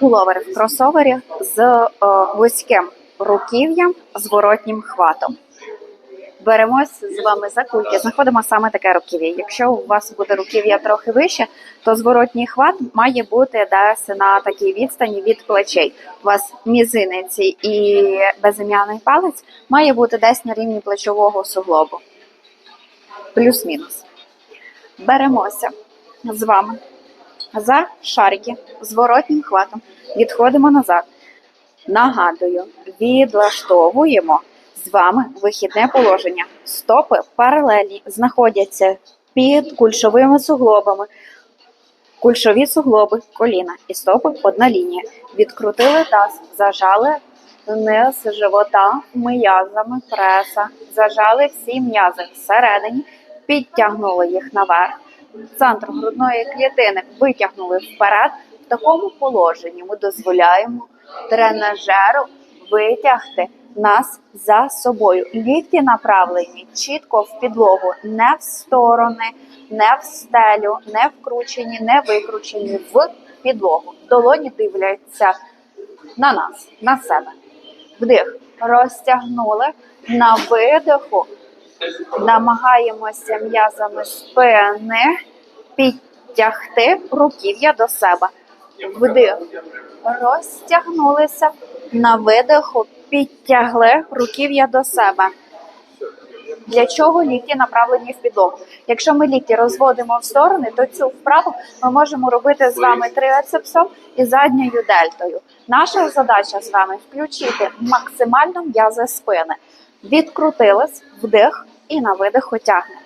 Пуловер в кросовері з е, вузьким руків'ям, зворотнім хватом. Беремось з вами за кульки, знаходимо саме таке руків'я. Якщо у вас буде руків'я трохи вище, то зворотній хват має бути десь на такій відстані від плечей. У вас мізинець і безім'яний палець має бути десь на рівні плечового суглобу. Плюс-мінус. Беремося з вами за шарики зворотнім хватом. Відходимо назад. Нагадую, відлаштовуємо з вами вихідне положення. Стопи паралельні знаходяться під кульшовими суглобами. Кульшові суглоби, коліна і стопи одна лінія. Відкрутили таз, зажали низ живота м'язами преса, зажали всі м'язи всередині, підтягнули їх наверх. Центр грудної клітини витягнули вперед. В такому положенні ми дозволяємо тренажеру витягти нас за собою. Лікті направлені чітко в підлогу, не в сторони, не в стелю, не вкручені, не викручені в підлогу. Долоні дивляться на нас, на себе. Вдих. Розтягнули на видиху. Намагаємося м'язами спини підтягти руків'я до себе. Вдих. Розтягнулися на видиху, підтягли руків'я до себе. Для чого лікті направлені в підлогу? Якщо ми лікті розводимо в сторони, то цю вправу ми можемо робити з вами трицепсом і задньою дельтою. Наша задача з вами включити максимально м'язи спини. Відкрутились, вдих і на видиху тягнемо.